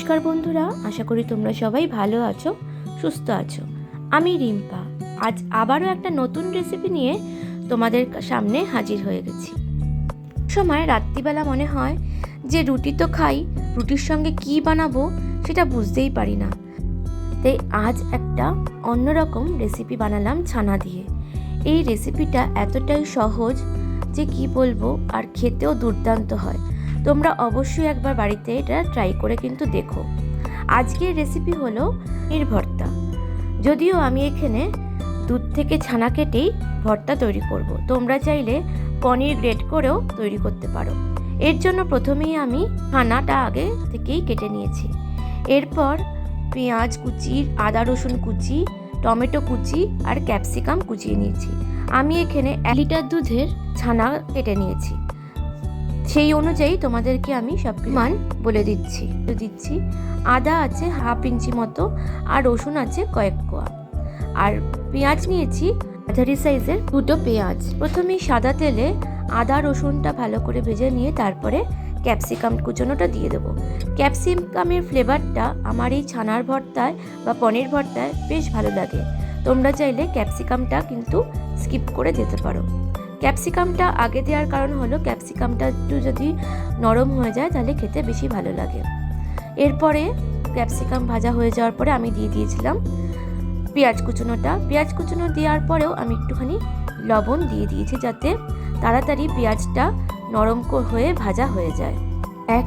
নমস্কার বন্ধুরা, আশা করি তোমরা সবাই ভালো আছো, সুস্থ আছো। আমি রিম্পা, আজ আবারও একটা নতুন রেসিপি নিয়ে তোমাদের সামনে হাজির হয়ে গেছি। সময় রাত্রিবেলা মনে হয় যে রুটি তো খাই, রুটির সঙ্গে কি বানাবো সেটা বুঝতেই পারি না। তাই আজ একটা অন্যরকম রেসিপি বানালাম ছানা দিয়ে। এই রেসিপিটা এতটাই সহজ যে কি বলব, আর খেতেও দুর্দান্ত হয়। তোমরা অবশ্যই একবার বাড়িতে এটা ট্রাই করে কিন্তু দেখো। আজকের রেসিপি হলো এর ভর্তা। যদিও আমি এখানে দুধ থেকে ছানা কেটেই ভর্তা তৈরি করব। তোমরা চাইলে পনির গ্রেট করেও তৈরি করতে পারো। এর জন্য প্রথমেই আমি ছানাটা আগে থেকেই কেটে নিয়েছি। এরপর পেঁয়াজ কুচি, আদা রসুন কুচি, টমেটো কুচি আর ক্যাপসিকাম কুচিয়ে নিয়েছি। আমি এখানে এক লিটার দুধের ছানা কেটে নিয়েছি। সেই অনুযায়ী তোমাদেরকে আমি সব মান বলে দিচ্ছি। দিচ্ছি, আদা আছে হাফ ইঞ্চি মতো, আর রসুন আছে কয়েক কোয়া। আর পেঁয়াজ নিয়েছি, মাঝারি সাইজের দুটো পেঁয়াজ। প্রথমে সাদা তেলে আদা, রসুনটা ভালো করে ভেজে নিয়ে তারপরে ক্যাপসিকাম কুচোনোটা দিয়ে দেবো। ক্যাপসিকামের ফ্লেভারটা আমার এই ছানার ভর্তায় বা পনির ভর্তায় বেশ ভালো লাগে। তোমরা চাইলে ক্যাপসিকামটা কিন্তু স্কিপ করে যেতে পারো। ক্যাপসিকামটা আগে দেওয়ার কারণ হলো ক্যাপসিকামটা একটু যদি নরম হয়ে যায়, তাহলে খেতে বেশি ভালো লাগে। এরপরে ক্যাপসিকাম ভাজা হয়ে যাওয়ার পরে আমি দিয়ে দিয়েছিলাম পেঁয়াজ কুচুনোটা। পেঁয়াজ কুচুনো দেওয়ার পরেও আমি একটুখানি লবণ দিয়ে দিয়েছি যাতে তাড়াতাড়ি পেঁয়াজটা নরম হয়ে ভাজা হয়ে যায়। এক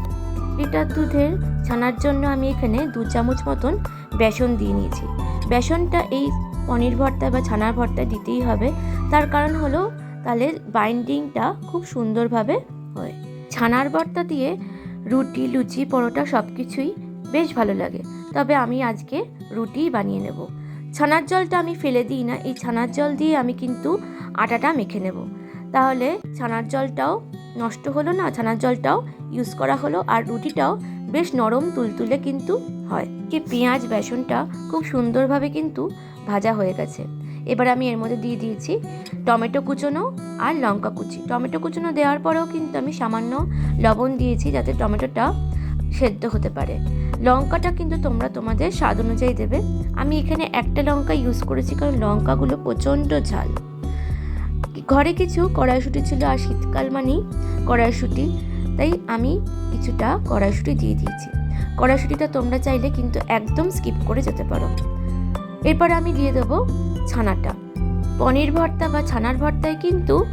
লিটার দুধের ছানার জন্য আমি এখানে দু চামচ মতন বেসন দিয়ে নিয়েছি। বেসনটা এই পনির ভর্তা বা ছানার ভর্তা দিতেই হবে। তার কারণ হলো তাহলে বাইন্ডিংটা খুব সুন্দরভাবে হয়। ছানার ভর্তা দিয়ে রুটি, লুচি, পরোটা সব কিছুই বেশ ভালো লাগে। তবে আমি আজকে রুটিই বানিয়ে নেব। ছানার জলটা আমি ফেলে দিই না, এই ছানার জল দিয়ে আমি কিন্তু আটাটা মেখে নেব। তাহলে ছানার জলটাও নষ্ট হলো না, ছানার জলটাও ইউজ করা হলো আর রুটিটাও বেশ নরম তুলতুলে কিন্তু হয়। কি পেঁয়াজ, বেসনটা খুব সুন্দরভাবে কিন্তু ভাজা হয়ে গেছে। এবার আমি এর মধ্যে দিয়ে দিয়েছি টমেটো কুচোনো আর লঙ্কা কুচি। টমেটো কুচোনো দেওয়ার পরেও কিন্তু আমি সামান্য লবণ দিয়েছি যাতে টমেটোটা সেদ্ধ হতে পারে। লঙ্কাটা কিন্তু তোমরা তোমাদের স্বাদ অনুযায়ী দেবে। আমি এখানে একটা লঙ্কা ইউজ করেছি কারণ লঙ্কাগুলো প্রচণ্ড ঝাল। ঘরে কিছু কড়াইশুটি ছিল আর শীতকাল মানেই কড়াইশুটি, তাই আমি কিছুটা কড়াইশুটি দিয়ে দিয়েছি। কড়াইশুটিটা তোমরা চাইলে কিন্তু একদম স্কিপ করে যেতে পারো। এরপর আমি দিয়ে দেবো ছানাটা। পনির ভর্তা বা ছানার ভর্তায় কিন্তু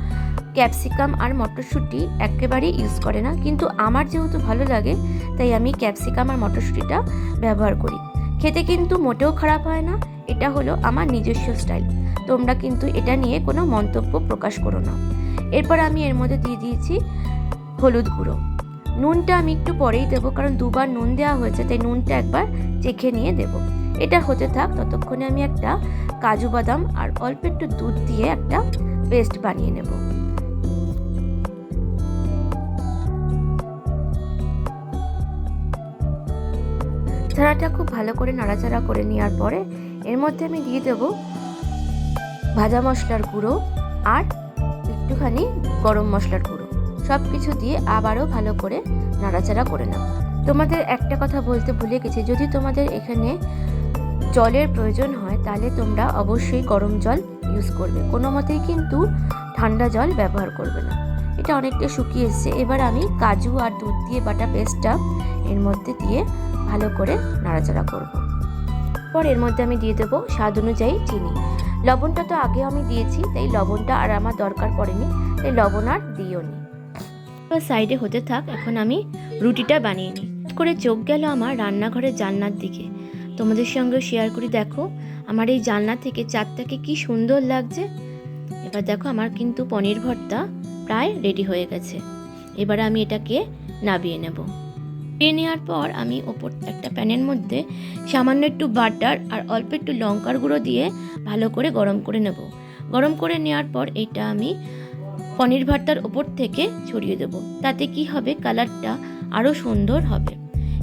ক্যাপসিকাম আর মটরশুঁটি একেবারেই ইউজ করে না। কিন্তু আমার যেহেতু ভালো লাগে, তাই আমি ক্যাপসিকাম আর মটরশুঁটিটা ব্যবহার করি। খেতে কিন্তু মোটেও খারাপ হয় না, এটা হলো আমার নিজস্ব স্টাইল। তোমরা কিন্তু এটা নিয়ে কোনো মন্তব্য প্রকাশ করো না। এরপর আমি এর মধ্যে দিয়ে দিয়েছি হলুদ গুঁড়ো। নুনটা আমি একটু পরেই দেবো, কারণ দুবার নুন দেওয়া হয়েছে, তাই নুনটা একবার চেখে নিয়ে দেবো। এটা হতে থাক, ততক্ষণে আমি একটা কাজু বাদাম আর অল্প একটু দুধ দিয়ে একটা পেস্ট বানিয়ে নেব। ছাড়াটা খুব ভালো করে নাড়াচাড়া করে নেওয়ার পরে এর মধ্যে আমি দিয়ে দেবো ভাজা মশলার গুঁড়ো আর একটুখানি গরম মশলার গুঁড়ো। সব কিছু দিয়ে আবারও ভালো করে নাড়াচাড়া করে নেব। তোমাদের একটা কথা বলতে ভুলে গেছি, যদি তোমাদের এখানে জলের প্রয়োজন হয়, তাহলে তোমরা অবশ্যই গরম জল ইউজ করবে। কোনো মতেই কিন্তু ঠান্ডা জল ব্যবহার করবে না। এটা অনেকটা শুকিয়ে এসছে। এবার আমি কাজু আর দুধ দিয়ে বাটা পেস্টটা এর মধ্যে দিয়ে ভালো করে নাড়াচাড়া করব। পর এর মধ্যে আমি দিয়ে দেবো স্বাদ অনুযায়ী চিনি। লবণটা তো আগে আমি দিয়েছি, তাই লবণটা আর আমার দরকার পড়েনি, তাই লবণ আর দিও নি। সাইডে হতে থাক, এখন আমি রুটিটা বানিয়ে নিই। করে চোখ গেল আমার রান্নাঘরের জান্নার দিকে। তোমাদের সঙ্গে শেয়ার করি, দেখো, আমার এই জানলা থেকে চারটাকে কি সুন্দর লাগছে। এবার দেখো, আমার কিন্তু পনির ভর্তা প্রায় রেডি হয়ে গেছে। এবার আমি এটাকে নাবিয়ে নেব। নাবিয়ে নেওয়ার পর আমি ওপর একটা প্যানের মধ্যে সামান্য একটু বাটার আর অল্প একটু লঙ্কার গুঁড়ো দিয়ে ভালো করে গরম করে নেব। গরম করে নেওয়ার পর এটা আমি পনির ভর্তার ওপর থেকে ছড়িয়ে দেব। তাতে কি হবে? কালারটা আরও সুন্দর হবে।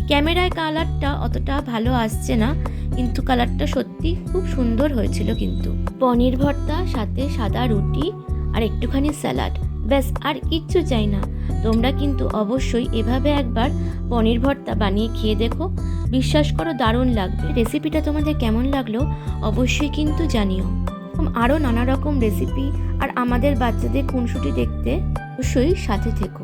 ক্যামেরায় কালারটা অতটা ভালো আসছে না, কিন্তু কালারটা সত্যি খুব সুন্দর হয়েছিল কিন্তু। পনির ভর্তা, সাথে সাদা রুটি আর একটুখানি স্যালাড। ব্যাস, আর কিচ্ছু চাই না। তোমরা কিন্তু অবশ্যই এভাবে একবার পনির ভর্তা বানিয়ে খেয়ে দেখো। বিশ্বাস করো, দারুণ লাগবে। রেসিপিটা তোমাদের কেমন লাগল অবশ্যই কিন্তু জানিও। আরও নানা রকম রেসিপি আর আমাদের বাচ্চাদের খুনসুটি দেখতে অবশ্যই সাথে থেকো।